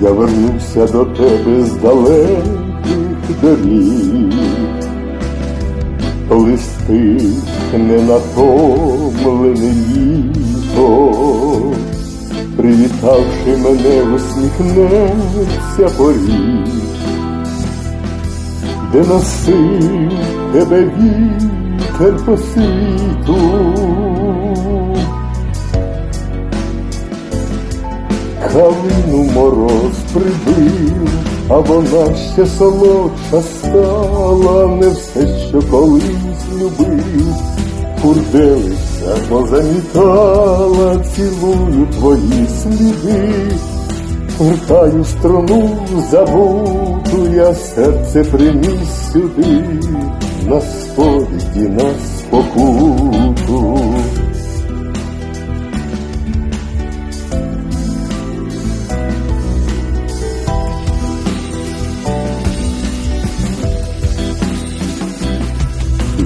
я вернуся до тебе з далеких доріг, коли стихне натомлене літо, привітавши мене, усміхнеться поріг, де носив тебе вітер по світу. Калину мороз прибив, а вона ще солодша стала, не все, що колись любив, Курделиця позамітала, цілую твої сліди, Вертаю струну забуту, я серце приніс сюди, на сповіді, на спокуту.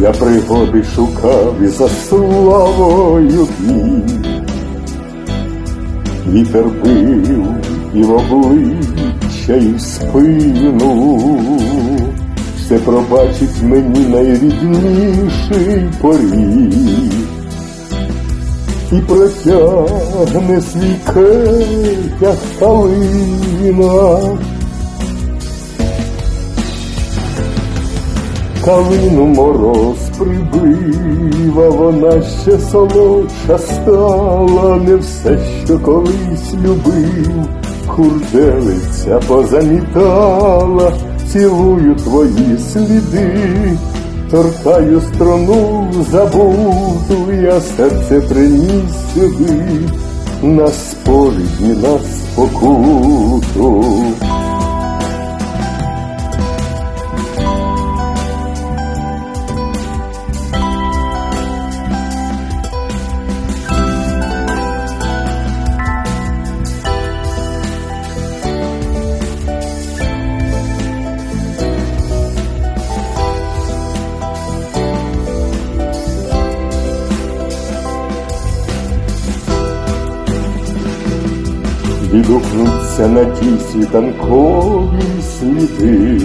Я пригоди шукав і за славою біг. Вітер бив і в обличчя, і в спину, все пробачить мені найрідніший поріг. І протягне свій кетях калина, Калину мороз прибив, а вона ще солодша стала, не все, що колись любив, хурделиця позамітала, цілую твої сліди, торкаю струну забуту, я серце приніс сюди, на сповіді, на спокуту. Відгукнуться на ті світанкові сліди,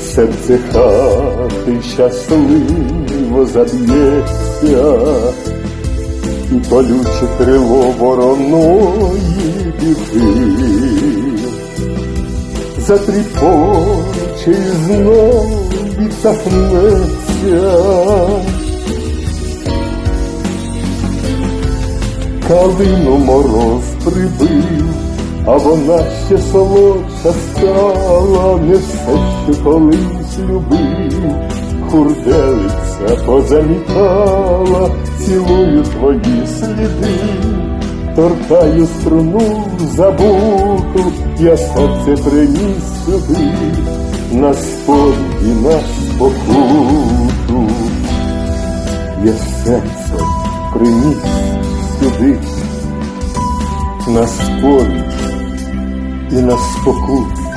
серце хати щасливо заб'ється, і колюче крило вороної біди, затріпоче і знов відсахнеться. Калину мороз прибив, а вона ще солодша стала, не все, що колись любив, хурделиця позамітала, цілую твої сліди, торкаю струну забуту, я серце приніс сюди, на сповіді, на спокуту, я серце приніс сюди на сповідь і на спокуту.